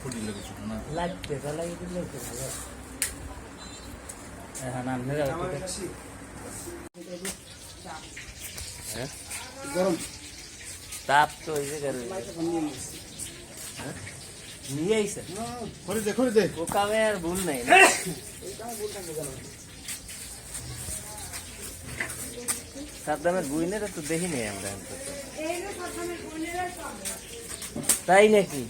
ফুটি লেগে না? লাগতে তো লাগিয়ে ভালো হ্যাঁ নাম ধরে হ্যাঁ? গরম। তাপ তো ওই জায়গায় হ্যাঁ? নিয়ে আইসে করে দে করে দে ও কামে আর ভুল নাই সাদ্দামের বুইনের তো দেখিনি আমরা তাই নাকি?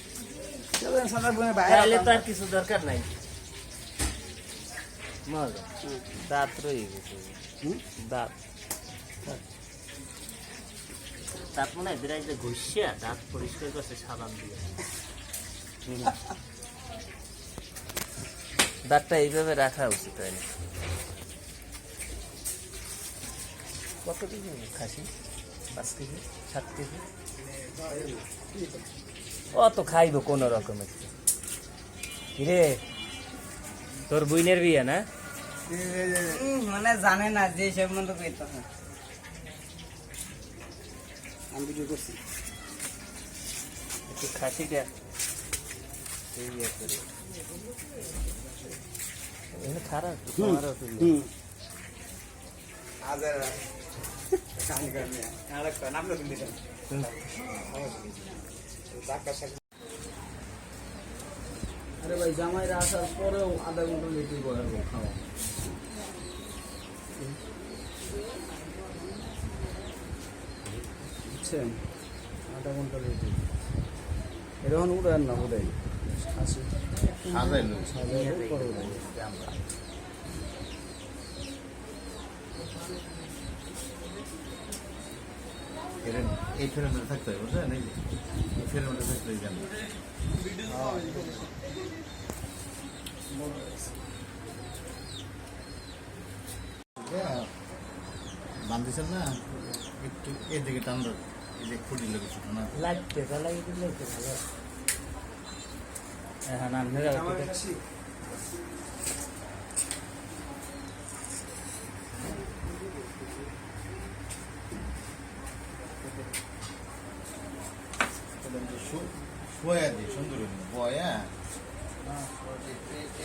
তাহলে তো আর কিছু দরকার নাই। দাঁত রয়ে গেছে। দাঁত। দাঁত মনে হয় বিরাজ ঘুষিয়া দাঁত পরিষ্কার করছে সাবান দিয়ে। দাঁতটা এইভাবে রাখা উচিত না। কত কেজি খাসি? পাঁচ কেজি? সাত কেজি? অত খাইব কোন রকম কিরে? তোর বুইনের বিয়ে না? মানে জানে না যে সব মতো পেতে আমি ভিডিও করছি। একটু খারাপ আজার কানি কানি আরেক আরে ভাই জামাইরা আসার পরেও আধা ঘণ্টা লেট করে খাওয়া বুঝছেন? আধা ঘণ্টা লেট এরকম উড়ান না উড়াই আসি সাজাইলো সাজাই উড়াই এই ফেরের মধ্যে থাকতে হবে বুঝলেন? এই এই মধ্যে থাকতে হবে জানো বান্ধিছেন না? একটু এদিকে টান এই যে ফুটি লেগে ছোট না? লাগতে তো লাগিয়ে দিলে হ্যাঁ নাম শোয়া দিই সুন্দর বয়া।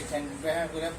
এখানে দেখা করে